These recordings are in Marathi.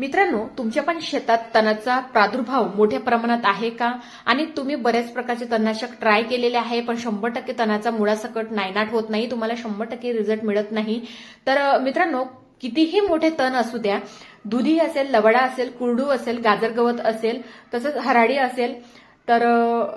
मित्रांनो तुमच्या पण शेतात तणाचा प्रादुर्भाव मोठ्या प्रमाणात आहे का? आणि तुम्ही बऱ्याच प्रकारचे तणनाशक ट्राय केलेले आहे पण शंभर टक्के तणाचा मुळासकट नायनाट होत नाही तुम्हाला शंभर टक्के रिझल्ट मिळत नाही. तर मित्रांनो कितीही मोठे तण असू द्या दुधी असेल लवडा असेल कुरडू असेल गाजर गवत असेल तसंच हराडी असेल तर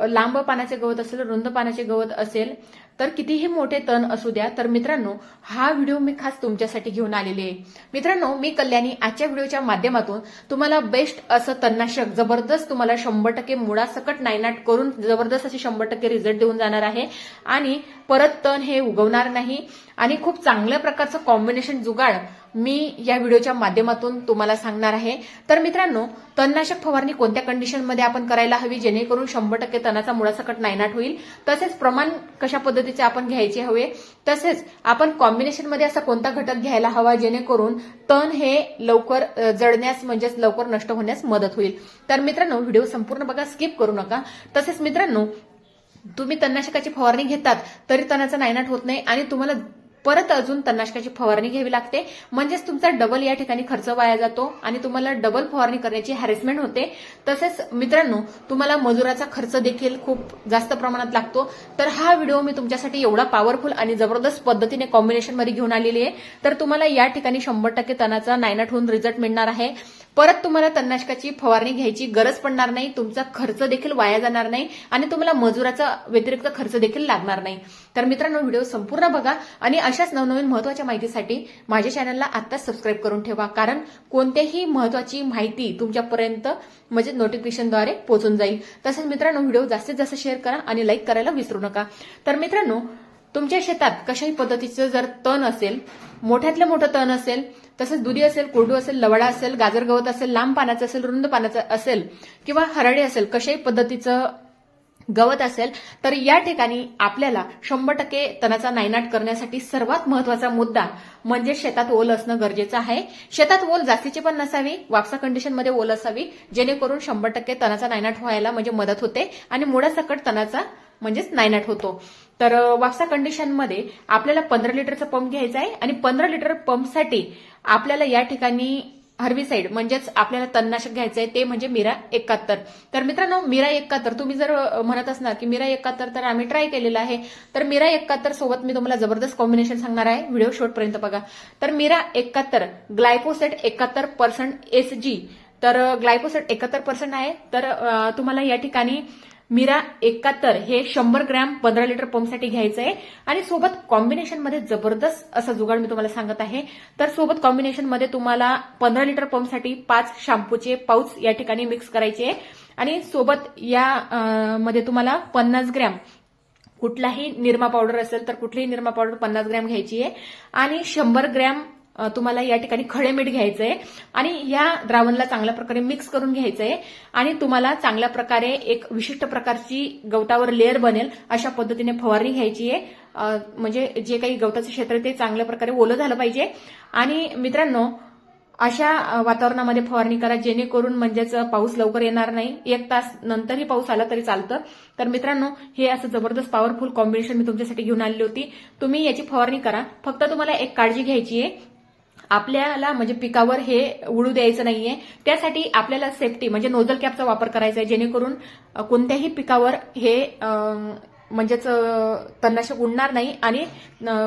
लांब पानाचे गवत असेल रुंद पानाचे गवत असेल तर कितीही मोठे तण असू द्या तर मित्रांनो हा व्हिडिओ मी खास तुमच्यासाठी घेऊन आलेले आहे. मित्रांनो मी कल्याणी आजच्या व्हिडिओच्या माध्यमातून तुम्हाला बेस्ट असं तणनाशक जबरदस्त तुम्हाला शंभर टक्के मुळासकट नायनाट करून जबरदस्त असे शंभर टक्के रिझल्ट देऊन जाणार आहे. आणि परत तण हे उगवणार नाही. आणि खूप चांगल्या प्रकारचं कॉम्बिनेशन जुगाड मी या व्हिडिओच्या माध्यमातून तुम्हाला सांगणार आहे. तर मित्रांनो तणनाशक फवारणी कोणत्या कंडिशनमध्ये आपण करायला हवी? जेणेकरून शंभर टक्के तणाचा मुळासकट नायनाट होईल. तसेच प्रमाण कशा पद्धतीचे आपण घ्यायचे हवे? तसेच आपण कॉम्बिनेशनमध्ये असा कोणता घटक घ्यायला हवा? जेणेकरून तण हे लवकर जडण्यास म्हणजेच लवकर नष्ट होण्यास मदत होईल. तर मित्रांनो व्हिडिओ संपूर्ण बघा स्किप करू नका. तसेच मित्रांनो तुम्ही तणनाशकाची फवारणी घेतात तरी तणाचा नायनाट होत नाही आणि तुम्हाला परत अजून तणनाशकाची फवारणी घ्यावी लागते. म्हणजेच तुमचा डबल या ठिकाणी खर्च वाया जातो आणि तुम्हाला डबल फवारणी करण्याची हॅरेसमेंट होते. तसेच मित्रांनो तुम्हाला मजुराचा खर्च देखील खूप जास्त प्रमाणात लागतो. तर हा व्हिडिओ मी तुमच्यासाठी एवढा पॉवरफुल आणि जबरदस्त पद्धतीने कॉम्बिनेशनमध्ये घेऊन आलेली आहे. तर तुम्हाला या ठिकाणी शंभर टक्के तणाचा नायनाट होऊन रिझल्ट मिळणार आहे. परत तुम्हाला तणनाशकाची फवारणी घ्यायची गरज पडणार नाही तुमचा खर्च देखील वाया जाणार नाही आणि तुम्हाला मजुराचा व्यतिरिक्त खर्च देखील लागणार नाही. तर मित्रांनो व्हिडिओ संपूर्ण बघा आणि अशाच नवनवीन महत्त्वाच्या माहितीसाठी माझ्या चॅनलला आत्ताच सबस्क्राईब करून ठेवा कारण कोणत्याही महत्वाची माहिती तुमच्यापर्यंत म्हणजे नोटिफिकेशनद्वारे पोहोचून जाईल. तसंच मित्रांनो व्हिडिओ जास्तीत जास्त शेअर करा आणि लाईक करायला विसरू नका. तर मित्रांनो तुमच्या शेतात कशाही पद्धतीचं जर तण असेल मोठ्यातलं मोठं तण असेल तसंच दुधी असेल कोरडू असेल लवडा असेल गाजर गवत असेल लांब पानाचं असेल रुंद पानाचं असेल किंवा हरडे असेल कशाही पद्धतीचं गवत असेल तर या ठिकाणी आपल्याला शंभर टक्के तणाचा नायनाट करण्यासाठी सर्वात महत्त्वाचा मुद्दा म्हणजे शेतात ओल असणं गरजेचं आहे. शेतात ओल जास्तीची पण नसावी वापसा कंडिशनमध्ये ओल असावी जेणेकरून शंभर टक्के तणाचा नायनाट व्हायला म्हणजे मदत होते आणि मुळासकट तणाचा म्हणजेच नायनाट होतो. तर अ, वापसा कंडिशनमध्ये आपल्याला पंधरा लिटरचा पंप घ्यायचा आहे आणि पंधरा लिटर पंपसाठी आपल्याला या ठिकाणी हर्बिसाइड म्हणजेच आपल्याला तणनाशक घ्यायचं आहे ते म्हणजे मिरा एकाहत्तर. तर मित्रांनो मिरा एकाहत्तर तुम्ही जर म्हणत असणार की मिरा एकाहत्तर तर आम्ही ट्राय केलेला आहे. तर मिरा एकाहत्तर सोबत मी तुम्हाला जबरदस्त कॉम्बिनेशन सांगणार आहे. व्हिडिओ शॉर्टपर्यंत बघा. तर मिरा एकाहत्तर ग्लायपोसेट एकाहत्तर पर्सेंट एस जी तर ग्लायपोसेट एकाहत्तर पर्सेंट आहे. तर तुम्हाला या ठिकाणी मिरा एकाहत्तर हे शंभर ग्रॅम पंधरा लिटर पंपसाठी घ्यायचं आहे आणि सोबत कॉम्बिनेशनमध्ये जबरदस्त असा जुगाड मी तुम्हाला सांगत आहे. तर सोबत कॉम्बिनेशनमध्ये तुम्हाला पंधरा लिटर पंपसाठी पाच शॅम्पूचे पाऊच या ठिकाणी मिक्स करायचे. आहे आणि सोबत या मध्ये तुम्हाला पन्नास ग्रॅम कुठलाही निरमा पावडर असेल तर कुठलीही निरमा पावडर पन्नास ग्रॅम घ्यायची आहे. आणि शंभर ग्रॅम तुम्हाला या ठिकाणी खडे मीठ घ्यायचं आहे आणि या द्रावणला चांगल्या प्रकारे मिक्स करून घ्यायचं आहे आणि तुम्हाला चांगल्या प्रकारे एक विशिष्ट प्रकारची गवतावर लेअर बनेल अशा पद्धतीने फवारणी घ्यायची आहे. म्हणजे जे काही गवताचं क्षेत्र आहे ते चांगल्या प्रकारे ओलं झालं पाहिजे. आणि मित्रांनो अशा वातावरणामध्ये फवारणी करा जेणेकरून म्हणजेच पाऊस लवकर येणार नाही. एक तास नंतरही पाऊस आला तरी चालतं. तर मित्रांनो हे असं जबरदस्त पॉवरफुल कॉम्बिनेशन मी तुमच्यासाठी घेऊन आलेली होती. तुम्ही याची फवारणी करा. फक्त तुम्हाला एक काळजी घ्यायची आहे. आपल्याला म्हणजे पिकावर हे उडू द्यायचं नाहीये. त्यासाठी आपल्याला सेफ्टी म्हणजे नोझल कॅपचा वापर करायचा आहे जेणेकरून कोणत्याही पिकावर हे म्हणजेच तणनाशक उडणार नाही आणि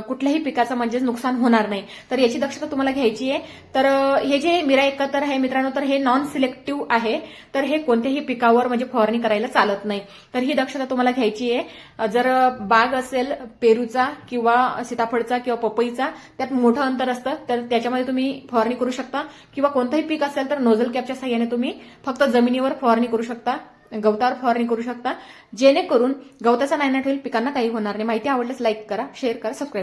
कुठल्याही पिकाचं म्हणजेच नुकसान होणार नाही. तर याची दक्षता तुम्हाला घ्यायची आहे. तर हे जे मिरा एकाहत्तर आहे मित्रांनो तर हे नॉन सिलेक्टिव्ह आहे. तर हे कोणत्याही पिकावर म्हणजे फवारणी करायला चालत नाही. तर ही दक्षता तुम्हाला घ्यायची आहे. जर बाग असेल पेरूचा किंवा सीताफळचा किंवा पपईचा त्यात मोठं अंतर असतं तर त्याच्यामध्ये तुम्ही फवारणी करू शकता. किंवा कोणतंही पीक असेल तर नोझल कॅपच्या साह्याने तुम्ही फक्त जमिनीवर फवारणी करू शकता. गवतावर फवारणी करू शकता. जेणेकरून गवताचा नायनाट होईल पिकांना काही होणार नाही. माहिती आवडल्यास लाईक करा शेअर करा सबस्क्राईब